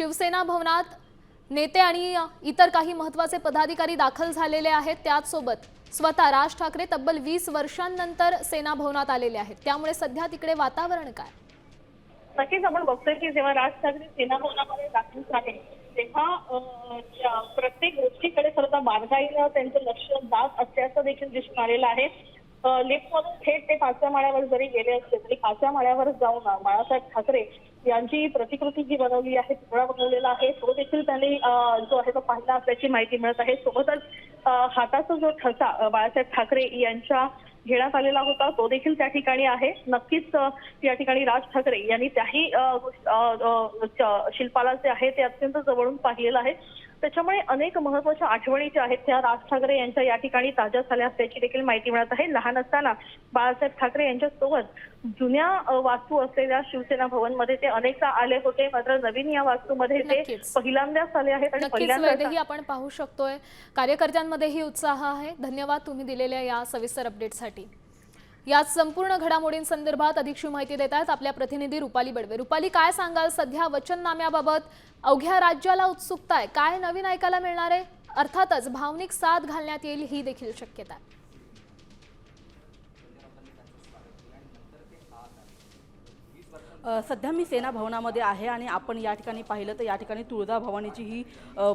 शिवसेना भवनात नेते आणि इतर काही महत्त्वाचे पदाधिकारी दाखल झालेले आहेत. त्याचसोबत स्वतः राज ठाकरे तब्बल वीस वर्षांनंतर सेना भवनात आलेले आहेत. त्यामुळे सध्या तिकडे वातावरण काय? नक्कीच आपण बघतोय की जेव्हा राज ठाकरे सेना भवनामध्ये दाखल झाले तेव्हा प्रत्येक गोष्टीकडे खरं तर बारकाईनं त्यांचं लक्ष जात असल्याचं देखील दिसून आलेलं आहे. लिफ्टमधून थेट ते पाचव्या माळ्यावर जरी गेले असले तरी पाचव्या माळ्यावर जाऊन बाळासाहेब ठाकरे यांची प्रतिकृती जी बनवली आहे पुतळा बनवलेला आहे तो देखील त्यांनी जो आहे तो पाहिला असल्याची माहिती मिळत आहे. सोबतच हाताचा जो ठसा बाळासाहेब ठाकरे यांच्या घेण्यात आलेला होता तो देखील त्या ठिकाणी आहे. नक्कीच या ठिकाणी राज ठाकरे यांनी त्याही शिल्पाला जे आहे ते अत्यंत जवळून पाहिलेलं आहे. त्याच्यामुळे अनेक महत्त्वाच्या आठवणी ज्या आहेत त्या राज ठाकरे यांच्या या ठिकाणी ताज्या झाल्या असल्याची देखील माहिती मिळत आहे. लहान असताना बाळासाहेब ठाकरे यांच्यासोबत जुन्या वास्तू असलेल्या शिवसेना भवनमध्ये ते अनेकदा आले होते. मात्र नवीन या वास्तूमध्ये ते. पहिल्यांदाच आले आहेत आणि वैदेही आपण पाहू शकतोय. कार्यकर्त्यांमध्येही उत्साह आहे. धन्यवाद तुम्ही दिलेल्या या सविस्तर अपडेटसाठी या संपूर्ण घडामोडींसंदर्भात अधिकची माहिती देत आहेत आपल्या प्रतिनिधी रुपाली बडवे. रुपाली काय सांगाल? सध्या वचननाम्याबाबत अवघ्या राज्याला उत्सुकता आहे. काय नवीन ऐकायला मिळणार आहे? अर्थातच भावनिक साथ घालण्यात येईल ही देखील शक्यता आहे. सध्या मी सेना भवनामध्ये आहे आणि आपण या ठिकाणी पाहिलं तर या ठिकाणी तुळजा भवानीची ही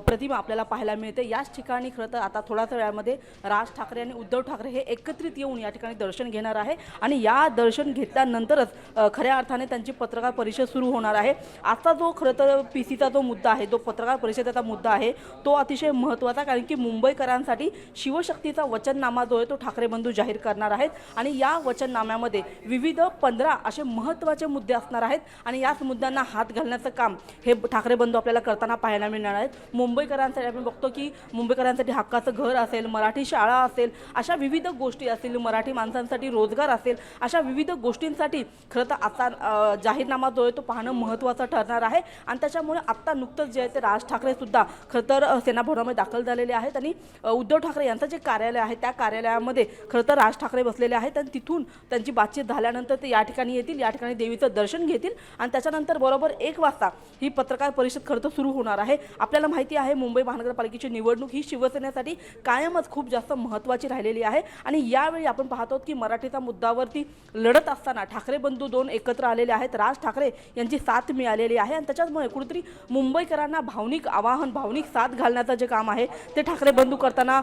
प्रतिमा आपल्याला पाहायला मिळते. याच ठिकाणी खरं तर आता थोड्याच वेळामध्ये राज ठाकरे आणि उद्धव ठाकरे हे एकत्रित येऊन या ठिकाणी दर्शन घेणार आहे आणि या दर्शन घेतल्यानंतरच खऱ्या अर्थाने त्यांची पत्रकार परिषद सुरू होणार आहे. आता जो खरं तर पी सीचा जो मुद्दा आहे जो पत्रकार परिषदेचा मुद्दा आहे तो अतिशय महत्त्वाचा कारण की मुंबईकरांसाठी शिवशक्तीचा वचननामा जो आहे तो ठाकरे बंधू जाहीर करणार आहेत. आणि या वचननाम्यामध्ये विविध पंधरा असे महत्त्वाचे मुद्दे असणार आहेत आणि याच मुद्द्यांना हात घालण्याचं काम हे ठाकरे बंधू आपल्याला करताना पाहायला मिळणार आहेत. मुंबईकरांसाठी आपण बघतो की मुंबईकरांसाठी हक्काचं घर असेल मराठी शाळा असेल अशा विविध गोष्टी असतील मराठी माणसांसाठी रोजगार असेल अशा विविध गोष्टींसाठी खरं तर आता जाहीरनामा जो आहे तो पाहणं महत्त्वाचं ठरणार आहे. आणि त्याच्यामुळे आत्ता नुकतंच जे आहे ते राज ठाकरेसुद्धा खरं तर सेनाभवनामध्ये दाखल झालेले आहेत आणि उद्धव ठाकरे यांचं जे कार्यालय आहे त्या कार्यालयामध्ये खरं तर राज ठाकरे बसलेले आहेत आणि तिथून त्यांची बातचीत झाल्यानंतर ते या ठिकाणी येतील. या ठिकाणी देवीचं दर्शन घेतील आणि त्याच्यानंतर बरोबर एक वाजता ही पत्रकार परिषद खरं तर सुरू होणार आहे. आपल्याला माहिती आहे मुंबई महानगरपालिकेची निवडणूक ही शिवसेनेसाठी कायमच खूप जास्त महत्त्वाची राहिलेली आहे. आणि यावेळी आपण पाहतो की मराठीचा मुद्द्यावरती लढत असताना ठाकरे बंधू दोन एकत्र आलेले आहेत. राज ठाकरे यांची साथ मिळालेली आहे आणि त्याच्यामुळे कुठेतरी मुंबईकरांना भावनिक आवाहन भावनिक साथ घालण्याचं जे काम आहे ते ठाकरे बंधू करताना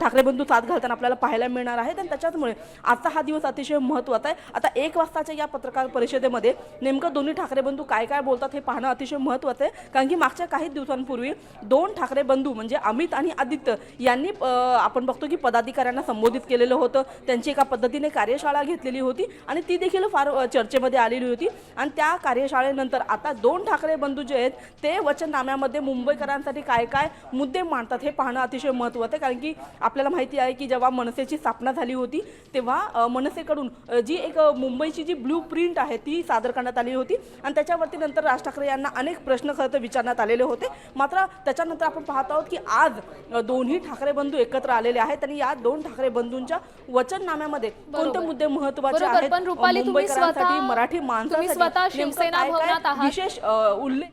ठाकरे बंधू साथ घालताना आपल्याला पाहायला मिळणार आहे. आणि त्याच्यामुळे आजचा हा दिवस अतिशय महत्त्वाचा आहे. आता एक वाजताच्या या पत्रकार परिषदेमध्ये नेमकं दोन्ही ठाकरे बंधू काय काय बोलतात हे पाहणं अतिशय महत्त्वाचं आहे. कारण की मागच्या काही दिवसांपूर्वी दोन ठाकरे बंधू म्हणजे अमित आणि आदित्य यांनी आपण बघतो की पदाधिकाऱ्यांना संबोधित केलेलं होतं. त्यांची एका पद्धतीने कार्यशाळा घेतलेली होती आणि ती देखील फार चर्चेमध्ये आलेली होती. आणि त्या कार्यशाळेनंतर आता दोन ठाकरे बंधू जे आहेत ते वचननाम्यामध्ये मुंबईकरांसाठी काय काय मुद्दे मांडतात हे पाहणं अतिशय महत्त्वाचं आहे. कारण की आपल्याला माहिती आहे की जेव्हा मनसेची स्थापना झाली होती तेव्हा मनसेकडून जी एक मुंबईची जी ब्लू प्रिंट आहे ती सादर करण्यात आली होती. आणि त्याच्यावरती नंतर राज ठाकरे यांना अनेक प्रश्न खरं तर विचारण्यात आलेले होते. मात्र त्याच्यानंतर आपण पाहत आहोत की आज दोन्ही ठाकरे बंधू एकत्र आलेले आहेत आणि या दोन ठाकरे बंधूंच्या वचननाम्यामध्ये कोणते मुद्दे महत्त्वाचे बरोबर, आहेत? मराठी माणसासाठी. विशेष उल्लेख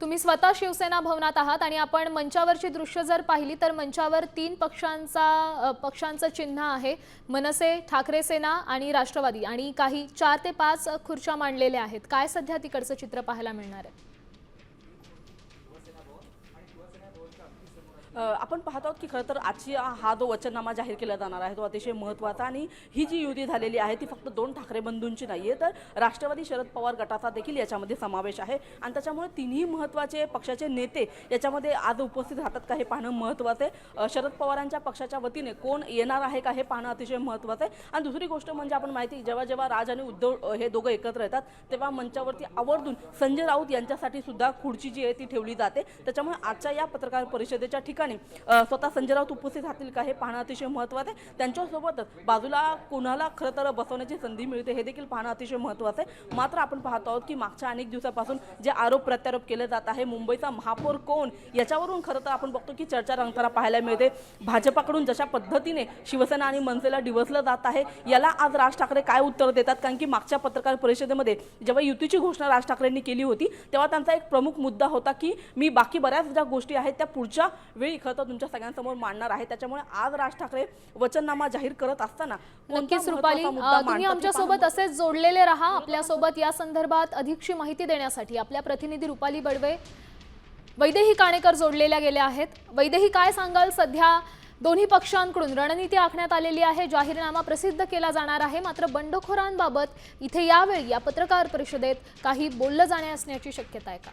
तुम्ही स्वतः शिवसेना भवनात आहात आणि आपण मंचावरची दृश्य जर पाहिली तर मंचावर तीन पक्षांचा पक्षांचं चिन्ह आहे. मनसे ठाकरे सेना आणि राष्ट्रवादी. आणि काही चार ते पाच खुर्च्या मांडलेल्या आहेत. काय सध्या तिकडचं चित्र पाहायला मिळणार आहे? आपण पाहत आहोत की खरं तर आजची हा जो वचननामा जाहीर केला जाणार आहे तो अतिशय महत्त्वाचा आणि ही जी युती झालेली आहे ती फक्त दोन ठाकरे बंधूंची नाही आहे तर राष्ट्रवादी शरद पवार गटाचा देखील याच्यामध्ये समावेश आहे. आणि त्याच्यामुळे तिन्ही महत्त्वाचे पक्षाचे नेते याच्यामध्ये आज उपस्थित राहतात का हे पाहणं महत्त्वाचं आहे. शरद पवारांच्या पक्षाच्या वतीने कोण येणार आहे का हे पाहणं अतिशय महत्त्वाचं आहे. आणि दुसरी गोष्ट म्हणजे आपण माहिती जेव्हा जेव्हा राज आणि उद्धव हे दोघं एकत्र येतात तेव्हा मंचावरती आवर्जून संजय राऊत यांच्यासाठी सुद्धा खुर्ची जी आहे ती ठेवली जाते. त्याच्यामुळे आजच्या या पत्र पत्रकार परिषदेच्या ठिकाणी स्वतः संजय राऊत उपस्थित राहतील का हे पाहणं अतिशय महत्त्वाचं आहे. त्यांच्यासोबतच बाजूला कुणाला खरं तर बसवण्याची संधी मिळते हे देखील पाहणं अतिशय महत्त्वाचं आहे. मात्र आपण पाहतो आहोत की मागच्या अनेक दिवसापासून जे आरोप प्रत्यारोप केले जात आहे मुंबईचा महापौर कोण याच्यावरून खरं तर आपण बघतो की चर्चा रंगताना पाहायला मिळते. भाजपाकडून जशा पद्धतीने शिवसेना आणि मनसेला डिवसलं जात आहे याला आज राज ठाकरे काय उत्तर देतात? कारण की मागच्या पत्रकार परिषदेमध्ये जेव्हा युतीची घोषणा राज ठाकरेंनी केली होती तेव्हा त्यांचा एक प्रमुख मुद्दा होता की मी बाकी बऱ्याच ज्या गोष्टी आहेत त्या पुढच्या वेळी खरं तर तुमच्या सगळ्यांसमोर मांडणार आहे. त्याच्यामुळे आज राज ठाकरे वचननामा जाहीर करत असताना नक्कीच रुपाली तुम्ही आमच्यासोबत असेच जोडलेले राहा आपल्यासोबत या संदर्भात अधिकची माहिती देण्यासाठी. आपल्या प्रतिनिधी रुपाली बडवे वैदेही काणेकर जोडलेल्या गेल्या आहेत. वैदेही काय सांगाल? सध्या दोन्ही पक्षांकडून रणनीती आखण्यात आलेली आहे. जाहीरनामा प्रसिद्ध केला जाणार आहे. मात्र बंडखोरांबाबत इथे यावेळी या पत्रकार परिषदेत काही बोललं जाणे असण्याची शक्यता आहे का?